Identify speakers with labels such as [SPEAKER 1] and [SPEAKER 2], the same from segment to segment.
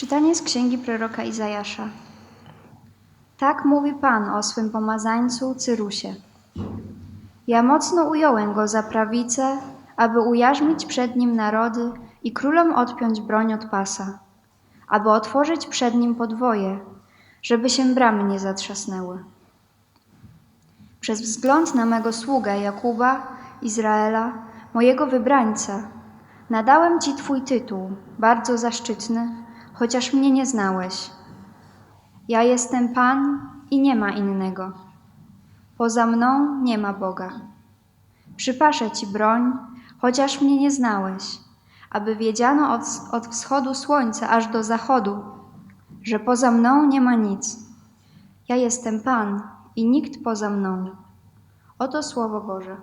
[SPEAKER 1] Czytanie z księgi proroka Izajasza. Tak mówi Pan o swym pomazańcu Cyrusie. Ja mocno ująłem go za prawicę, aby ujarzmić przed nim narody i królom odpiąć broń od pasa, aby otworzyć przed nim podwoje, żeby się bramy nie zatrzasnęły. Przez wzgląd na mego sługę Jakuba, Izraela, mojego wybrańca, nadałem Ci Twój tytuł, bardzo zaszczytny, chociaż mnie nie znałeś. Ja jestem Pan i nie ma innego. Poza mną nie ma Boga. Przypaszę Ci broń, chociaż mnie nie znałeś, aby wiedziano od, od wschodu słońca aż do zachodu, że poza mną nie ma nic. Ja jestem Pan i nikt poza mną. Oto Słowo Boże.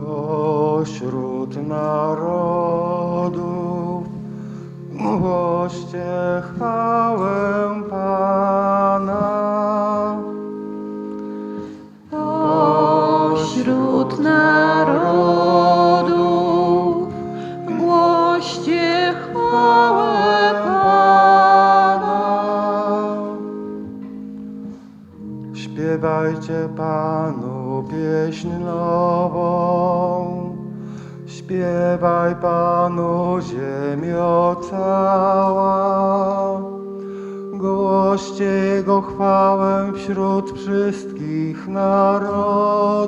[SPEAKER 2] Pośród narodów głoście chwałę Pana.
[SPEAKER 3] Pośród narodów chwałę
[SPEAKER 2] wśród wszystkich narodów.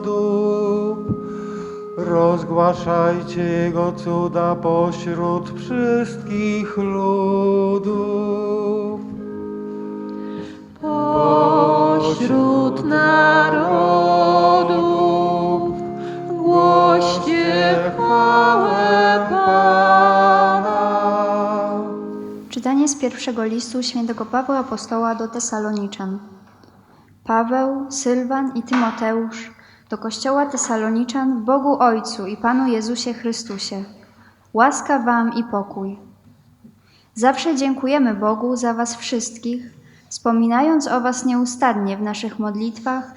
[SPEAKER 2] Rozgłaszajcie Jego cuda pośród wszystkich ludów.
[SPEAKER 3] Pośród narodów
[SPEAKER 1] z pierwszego listu świętego Pawła Apostoła do Tesaloniczan. Paweł, Sylwan i Tymoteusz do kościoła Tesaloniczan w Bogu Ojcu i Panu Jezusie Chrystusie. Łaska wam i pokój. Zawsze dziękujemy Bogu za was wszystkich, wspominając o was nieustannie w naszych modlitwach.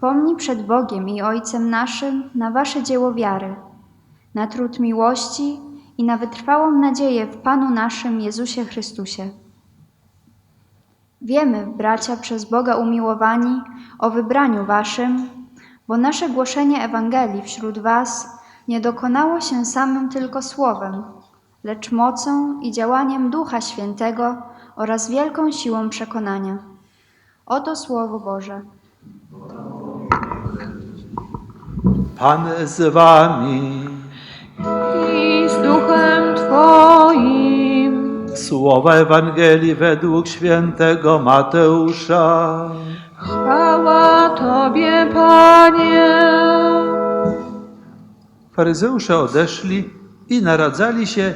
[SPEAKER 1] Pomni przed Bogiem i Ojcem naszym na wasze dzieło wiary, na trud miłości i na wytrwałą nadzieję w Panu naszym Jezusie Chrystusie. Wiemy, bracia przez Boga umiłowani, o wybraniu waszym, bo nasze głoszenie Ewangelii wśród was nie dokonało się samym tylko słowem, lecz mocą i działaniem Ducha Świętego oraz wielką siłą przekonania. Oto Słowo Boże.
[SPEAKER 4] Pan z wami.
[SPEAKER 3] Duchem Twoim.
[SPEAKER 4] Słowa Ewangelii według świętego Mateusza.
[SPEAKER 3] Chwała Tobie, Panie.
[SPEAKER 4] Faryzeusze odeszli i naradzali się,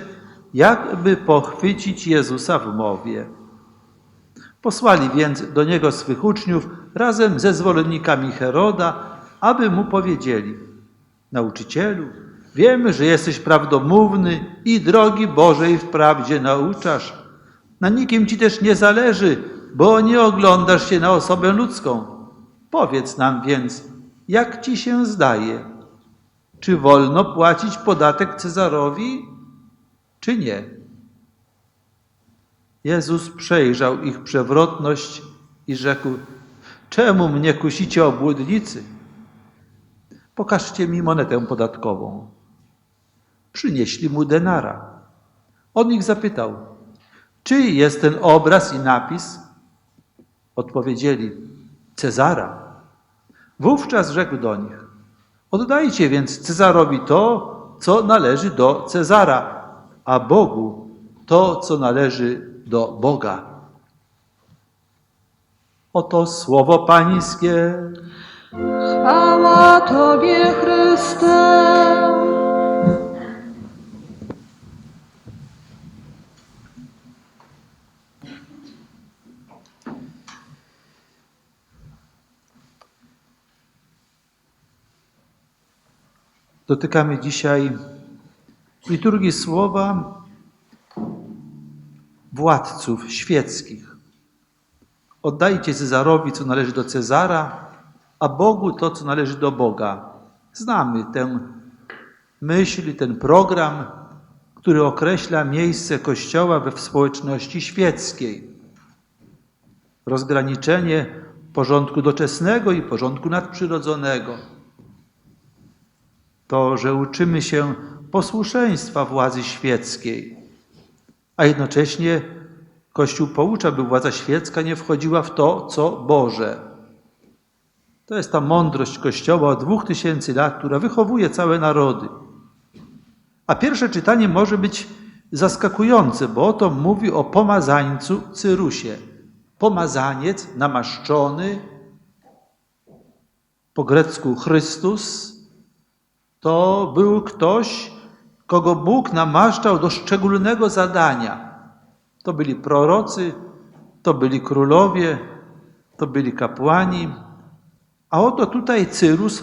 [SPEAKER 4] jakby pochwycić Jezusa w mowie. Posłali więc do niego swych uczniów razem ze zwolennikami Heroda, aby mu powiedzieli: Nauczycielu, wiemy, że jesteś prawdomówny i drogi Bożej w prawdzie nauczasz. Na nikim ci też nie zależy, bo nie oglądasz się na osobę ludzką. Powiedz nam więc, jak ci się zdaje? Czy wolno płacić podatek Cezarowi, czy nie? Jezus przejrzał ich przewrotność i rzekł: Czemu mnie kusicie obłudnicy? Pokażcie mi monetę podatkową. Przynieśli mu denara. On ich zapytał: Czyj jest ten obraz i napis? Odpowiedzieli: Cezara. Wówczas rzekł do nich: Oddajcie więc Cezarowi to, co należy do Cezara, a Bogu to, co należy do Boga. Oto słowo Pańskie.
[SPEAKER 3] Chwała Tobie, Chryste.
[SPEAKER 4] Dotykamy dzisiaj liturgii słowa władców świeckich. Oddajcie Cezarowi, co należy do Cezara, a Bogu to, co należy do Boga. Znamy tę myśl, ten program, który określa miejsce Kościoła we społeczności świeckiej. Rozgraniczenie porządku doczesnego i porządku nadprzyrodzonego. To, że uczymy się posłuszeństwa władzy świeckiej, a jednocześnie Kościół poucza, by władza świecka nie wchodziła w to, co Boże. To jest ta mądrość Kościoła od dwóch tysięcy lat, która wychowuje całe narody. A pierwsze czytanie może być zaskakujące, bo oto mówi o pomazańcu Cyrusie. Pomazaniec, namaszczony, po grecku Chrystus, to był ktoś, kogo Bóg namaszczał do szczególnego zadania. To byli prorocy, to byli królowie, to byli kapłani. A oto tutaj Cyrus,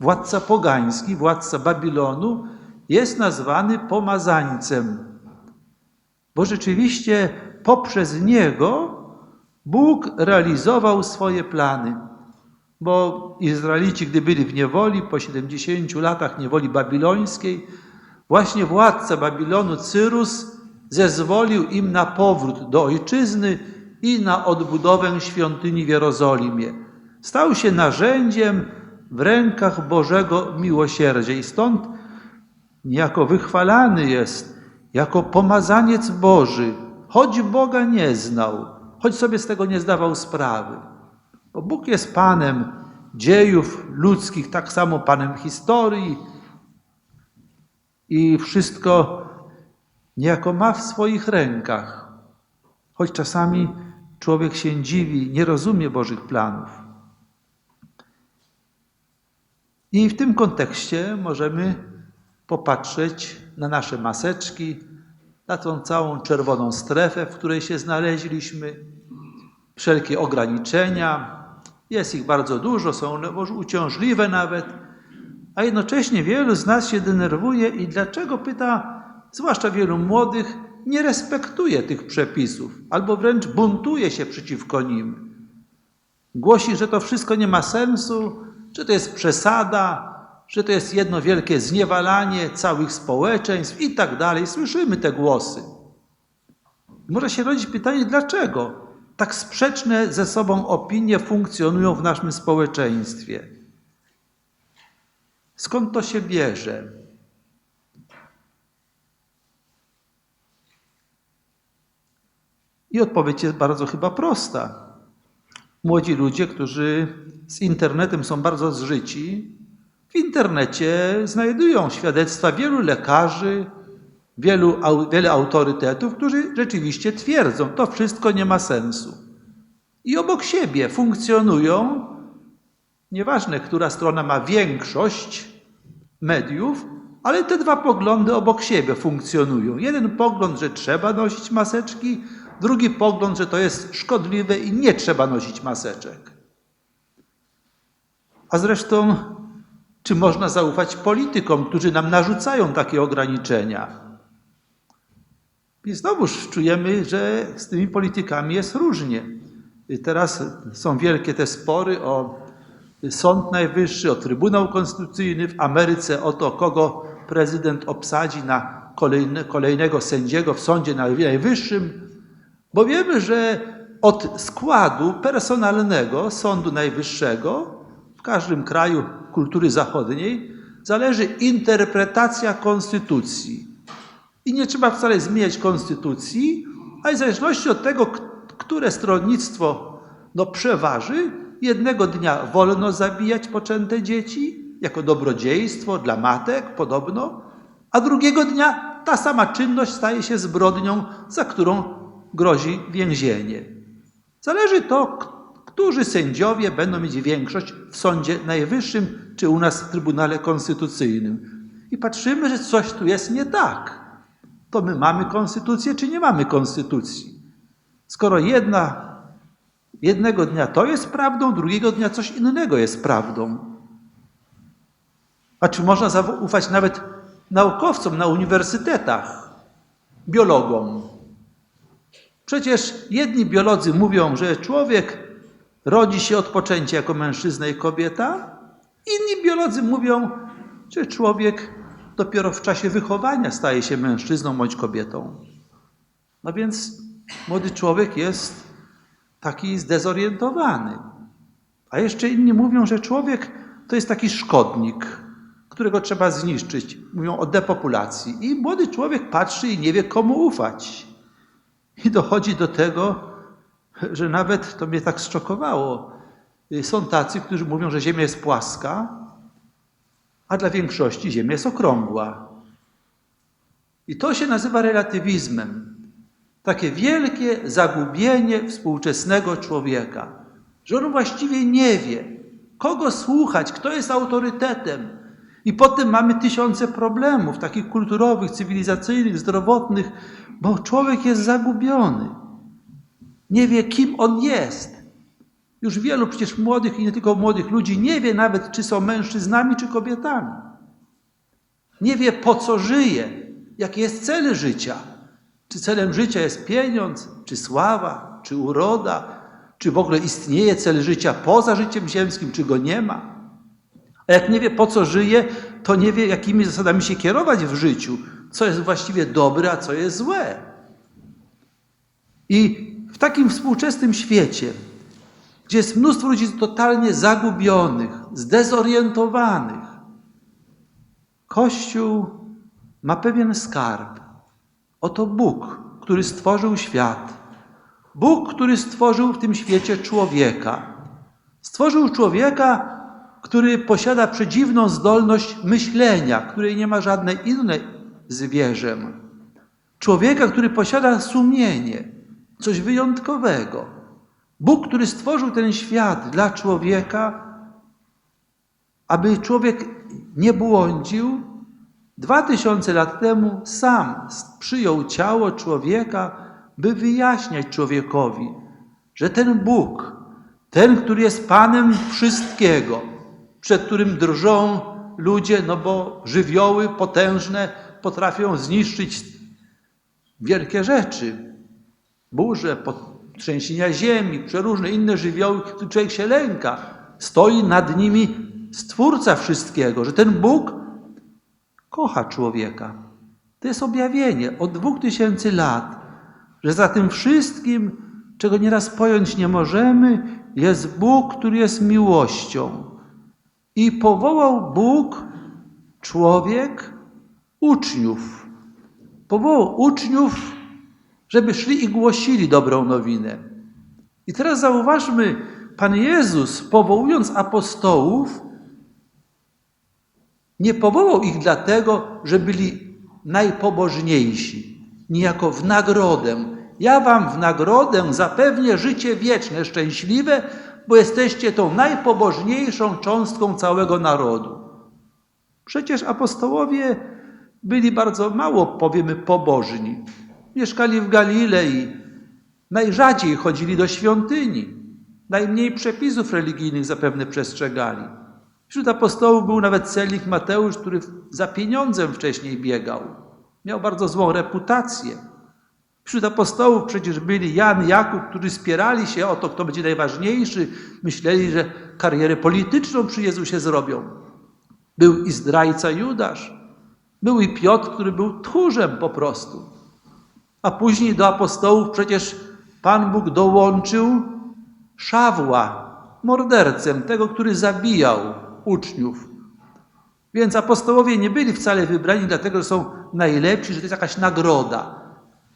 [SPEAKER 4] władca pogański, władca Babilonu, jest nazwany pomazańcem. Bo rzeczywiście poprzez niego Bóg realizował swoje plany. Bo Izraelici, gdy byli w niewoli, po 70 latach niewoli babilońskiej, właśnie władca Babilonu Cyrus zezwolił im na powrót do ojczyzny i na odbudowę świątyni w Jerozolimie. Stał się narzędziem w rękach Bożego miłosierdzia i stąd niejako wychwalany jest jako pomazaniec Boży, choć Boga nie znał, choć sobie z tego nie zdawał sprawy. Bo Bóg jest Panem dziejów ludzkich, tak samo Panem historii i wszystko niejako ma w swoich rękach. Choć czasami człowiek się dziwi, nie rozumie Bożych planów. I w tym kontekście możemy popatrzeć na nasze maseczki, na tą całą czerwoną strefę, w której się znaleźliśmy, wszelkie ograniczenia. Jest ich bardzo dużo, są może uciążliwe nawet, a jednocześnie wielu z nas się denerwuje i dlaczego pyta, zwłaszcza wielu młodych, nie respektuje tych przepisów albo wręcz buntuje się przeciwko nim. Głosi, że to wszystko nie ma sensu, że to jest przesada, że to jest jedno wielkie zniewalanie całych społeczeństw i tak dalej. Słyszymy te głosy. Może się rodzić pytanie, dlaczego tak sprzeczne ze sobą opinie funkcjonują w naszym społeczeństwie? Skąd to się bierze? I odpowiedź jest bardzo chyba prosta. Młodzi ludzie, którzy z internetem są bardzo zżyci, w internecie znajdują świadectwa wielu lekarzy, wielu, wiele autorytetów, którzy rzeczywiście twierdzą, to wszystko nie ma sensu. I obok siebie funkcjonują, nieważne, która strona ma większość mediów, ale te dwa poglądy obok siebie funkcjonują. Jeden pogląd, że trzeba nosić maseczki, drugi pogląd, że to jest szkodliwe i nie trzeba nosić maseczek. A zresztą, czy można zaufać politykom, którzy nam narzucają takie ograniczenia? I znowuż czujemy, że z tymi politykami jest różnie. I teraz są wielkie te spory o Sąd Najwyższy, o Trybunał Konstytucyjny w Ameryce, o to, kogo prezydent obsadzi na kolejne, kolejnego sędziego w Sądzie Najwyższym, bo wiemy, że od składu personalnego Sądu Najwyższego w każdym kraju kultury zachodniej zależy interpretacja konstytucji. I nie trzeba wcale zmieniać konstytucji, ale w zależności od tego, które stronnictwo no, przeważy, jednego dnia wolno zabijać poczęte dzieci jako dobrodziejstwo dla matek, podobno, a drugiego dnia ta sama czynność staje się zbrodnią, za którą grozi więzienie. Zależy to, którzy sędziowie będą mieć większość w Sądzie Najwyższym czy u nas w Trybunale Konstytucyjnym. I patrzymy, że coś tu jest nie tak. To my mamy konstytucję, czy nie mamy konstytucji? Skoro jedna, jednego dnia to jest prawdą, drugiego dnia coś innego jest prawdą. A czy można zaufać nawet naukowcom na uniwersytetach, biologom? Przecież jedni biolodzy mówią, że człowiek rodzi się od poczęcia jako mężczyzna i kobieta, inni biolodzy mówią, że człowiek dopiero w czasie wychowania staje się mężczyzną bądź kobietą. No więc młody człowiek jest taki zdezorientowany. A jeszcze inni mówią, że człowiek to jest taki szkodnik, którego trzeba zniszczyć. Mówią o depopulacji. I młody człowiek patrzy i nie wie, komu ufać. I dochodzi do tego, że nawet to mnie tak zszokowało. Są tacy, którzy mówią, że Ziemia jest płaska, a dla większości Ziemia jest okrągła. I to się nazywa relatywizmem. Takie wielkie zagubienie współczesnego człowieka, że on właściwie nie wie, kogo słuchać, kto jest autorytetem. I potem mamy tysiące problemów, takich kulturowych, cywilizacyjnych, zdrowotnych, bo człowiek jest zagubiony. Nie wie, kim on jest. Już wielu przecież młodych i nie tylko młodych ludzi nie wie nawet, czy są mężczyznami, czy kobietami. Nie wie, po co żyje, jaki jest cel życia. Czy celem życia jest pieniądz, czy sława, czy uroda, czy w ogóle istnieje cel życia poza życiem ziemskim, czy go nie ma. A jak nie wie, po co żyje, to nie wie, jakimi zasadami się kierować w życiu, co jest właściwie dobre, a co jest złe. I w takim współczesnym świecie, gdzie jest mnóstwo ludzi totalnie zagubionych, zdezorientowanych, Kościół ma pewien skarb. Oto Bóg, który stworzył świat. Bóg, który stworzył w tym świecie człowieka. Stworzył człowieka, który posiada przedziwną zdolność myślenia, której nie ma żadne inne zwierzę. Człowieka, który posiada sumienie, coś wyjątkowego. Bóg, który stworzył ten świat dla człowieka, aby człowiek nie błądził, dwa tysiące lat temu sam przyjął ciało człowieka, by wyjaśniać człowiekowi, że ten Bóg, ten, który jest Panem wszystkiego, przed którym drżą ludzie, no bo żywioły potężne potrafią zniszczyć wielkie rzeczy, burze, trzęsienia ziemi, przeróżne inne żywioły, których człowiek się lęka. Stoi nad nimi Stwórca wszystkiego, że ten Bóg kocha człowieka. To jest objawienie od dwóch tysięcy lat, że za tym wszystkim, czego nieraz pojąć nie możemy, jest Bóg, który jest miłością. I powołał Bóg, człowiek, uczniów. Powołał uczniów, żeby szli i głosili dobrą nowinę. I teraz zauważmy, Pan Jezus, powołując apostołów, nie powołał ich dlatego, że byli najpobożniejsi, niejako w nagrodę. Ja wam w nagrodę zapewnię życie wieczne, szczęśliwe, bo jesteście tą najpobożniejszą cząstką całego narodu. Przecież apostołowie byli bardzo mało, powiemy, pobożni. Mieszkali w Galilei, najrzadziej chodzili do świątyni, najmniej przepisów religijnych zapewne przestrzegali. Wśród apostołów był nawet celnik Mateusz, który za pieniądzem wcześniej biegał. Miał bardzo złą reputację. Wśród apostołów przecież byli Jan, Jakub, którzy spierali się o to, kto będzie najważniejszy. Myśleli, że karierę polityczną przy Jezusie zrobią. Był i zdrajca Judasz. Był i Piotr, który był tchórzem po prostu. A później do apostołów przecież Pan Bóg dołączył Szawła, mordercem, tego, który zabijał uczniów. Więc apostołowie nie byli wcale wybrani dlatego, że są najlepsi, że to jest jakaś nagroda.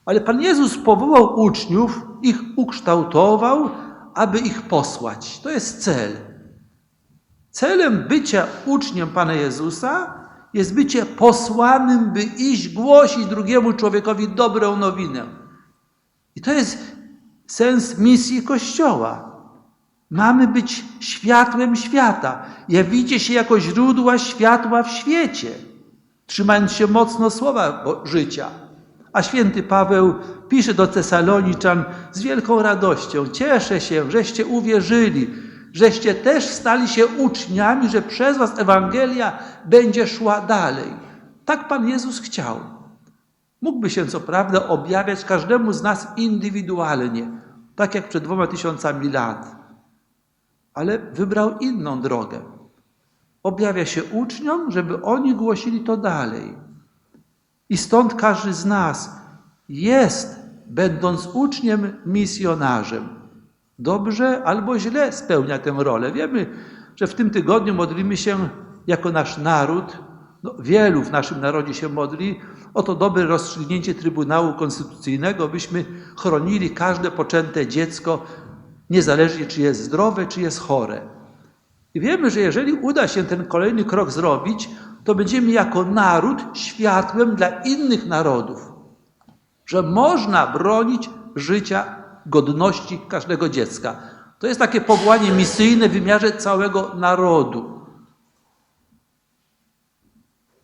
[SPEAKER 4] Ale Pan Jezus powołał uczniów, ich ukształtował, aby ich posłać. To jest cel. Celem bycia uczniem Pana Jezusa jest bycie posłanym, by iść głosić drugiemu człowiekowi dobrą nowinę. I to jest sens misji Kościoła. Mamy być światłem świata. Jawicie się jako źródła światła w świecie, trzymając się mocno słowa życia. A święty Paweł pisze do Tesaloniczan z wielką radością: Cieszę się, żeście uwierzyli, żeście też stali się uczniami, że przez Was Ewangelia będzie szła dalej. Tak Pan Jezus chciał. Mógłby się co prawda objawiać każdemu z nas indywidualnie, tak jak przed dwoma tysiącami lat ale wybrał inną drogę. objawia się uczniom, żeby oni głosili to dalej. I stąd każdy z nas jest, będąc uczniem, misjonarzem. Dobrze albo źle spełnia tę rolę. Wiemy, że w tym tygodniu modlimy się jako nasz naród, no, wielu w naszym narodzie się modli, o to dobre rozstrzygnięcie Trybunału Konstytucyjnego, byśmy chronili każde poczęte dziecko, niezależnie czy jest zdrowe, czy jest chore. I wiemy, że jeżeli uda się ten kolejny krok zrobić, to będziemy jako naród światłem dla innych narodów, że można bronić życia, godności każdego dziecka. To jest takie powołanie misyjne w wymiarze całego narodu.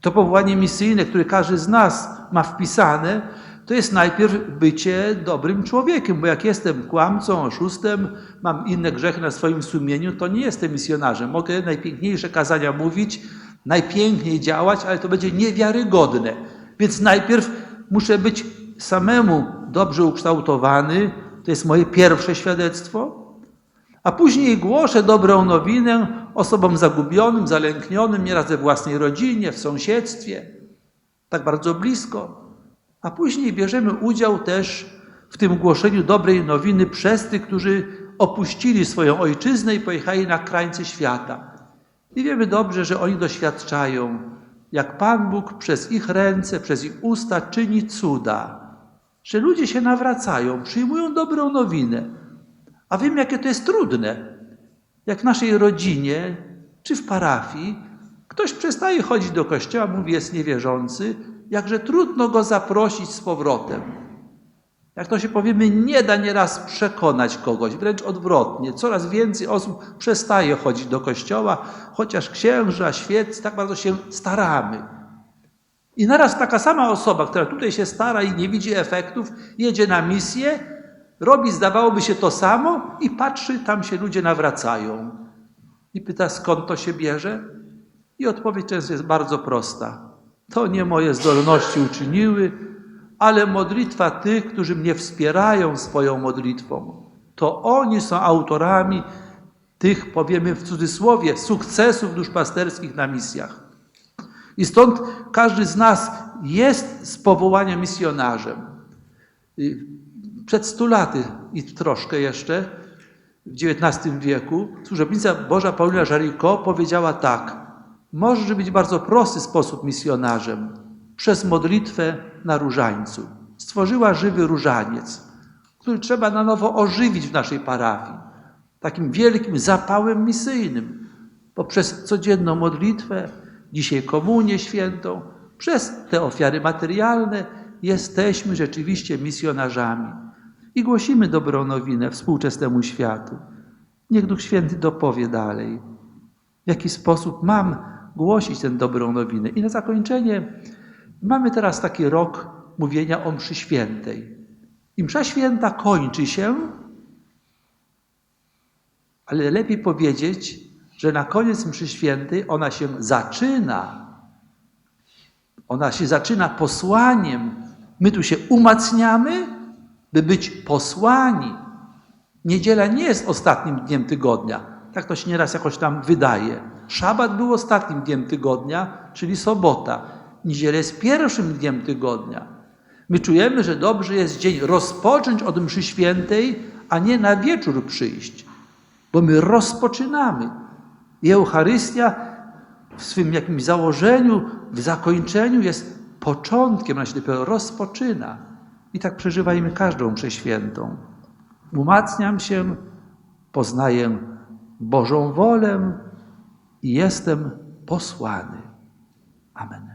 [SPEAKER 4] To powołanie misyjne, które każdy z nas ma wpisane, to jest najpierw bycie dobrym człowiekiem, bo jak jestem kłamcą, oszustem, mam inne grzechy na swoim sumieniu, to nie jestem misjonarzem. Mogę najpiękniejsze kazania mówić, najpiękniej działać, ale to będzie niewiarygodne. Więc najpierw muszę być samemu dobrze ukształtowany, to jest moje pierwsze świadectwo, a później głoszę dobrą nowinę osobom zagubionym, zalęknionym, nieraz we własnej rodzinie, w sąsiedztwie, tak bardzo blisko. A później bierzemy udział też w tym głoszeniu dobrej nowiny przez tych, którzy opuścili swoją ojczyznę i pojechali na krańce świata. I wiemy dobrze, że oni doświadczają, jak Pan Bóg przez ich ręce, przez ich usta czyni cuda, że ludzie się nawracają, przyjmują dobrą nowinę. A wiem, jakie to jest trudne. Jak w naszej rodzinie czy w parafii ktoś przestaje chodzić do kościoła, mówi, jest niewierzący, jakże trudno go zaprosić z powrotem. Jak to się powiemy, nie da nieraz przekonać kogoś, wręcz odwrotnie. Coraz więcej osób przestaje chodzić do kościoła, chociaż księża, świeccy, tak bardzo się staramy. I naraz taka sama osoba, która tutaj się stara i nie widzi efektów, jedzie na misję, robi zdawałoby się to samo i patrzy, tam się ludzie nawracają. I pyta, skąd to się bierze? I odpowiedź często jest bardzo prosta. To nie moje zdolności uczyniły, ale modlitwa tych, którzy mnie wspierają swoją modlitwą. To oni są autorami tych, powiemy w cudzysłowie, sukcesów duszpasterskich na misjach. I stąd każdy z nas jest z powołania misjonarzem. Przed stu laty i troszkę jeszcze, w XIX wieku, służebnica Boża Paulina Żariko powiedziała tak. Możesz być bardzo prosty sposób misjonarzem. Przez modlitwę na różańcu. Stworzyła żywy różaniec, który trzeba na nowo ożywić w naszej parafii. Takim wielkim zapałem misyjnym. Poprzez codzienną modlitwę, dzisiaj komunię świętą, przez te ofiary materialne jesteśmy rzeczywiście misjonarzami i głosimy dobrą nowinę współczesnemu światu. Niech Duch Święty dopowie dalej, w jaki sposób mam głosić tę dobrą nowinę. I na zakończenie mamy teraz taki rok mówienia o mszy świętej. I msza święta kończy się, ale lepiej powiedzieć, że na koniec mszy świętej ona się zaczyna. Ona się zaczyna posłaniem. My tu się umacniamy, by być posłani. Niedziela nie jest ostatnim dniem tygodnia. Tak to się nieraz jakoś tam wydaje. Szabat był ostatnim dniem tygodnia, czyli sobota. Niedziela jest pierwszym dniem tygodnia. My czujemy, że dobrze jest dzień rozpocząć od mszy świętej, a nie na wieczór przyjść, bo my rozpoczynamy. I Eucharystia w swym jakimś założeniu, w zakończeniu jest początkiem, ona się dopiero rozpoczyna. I tak przeżywajmy każdą mszę świętą. Umacniam się, poznaję Bożą wolę i jestem posłany. Amen.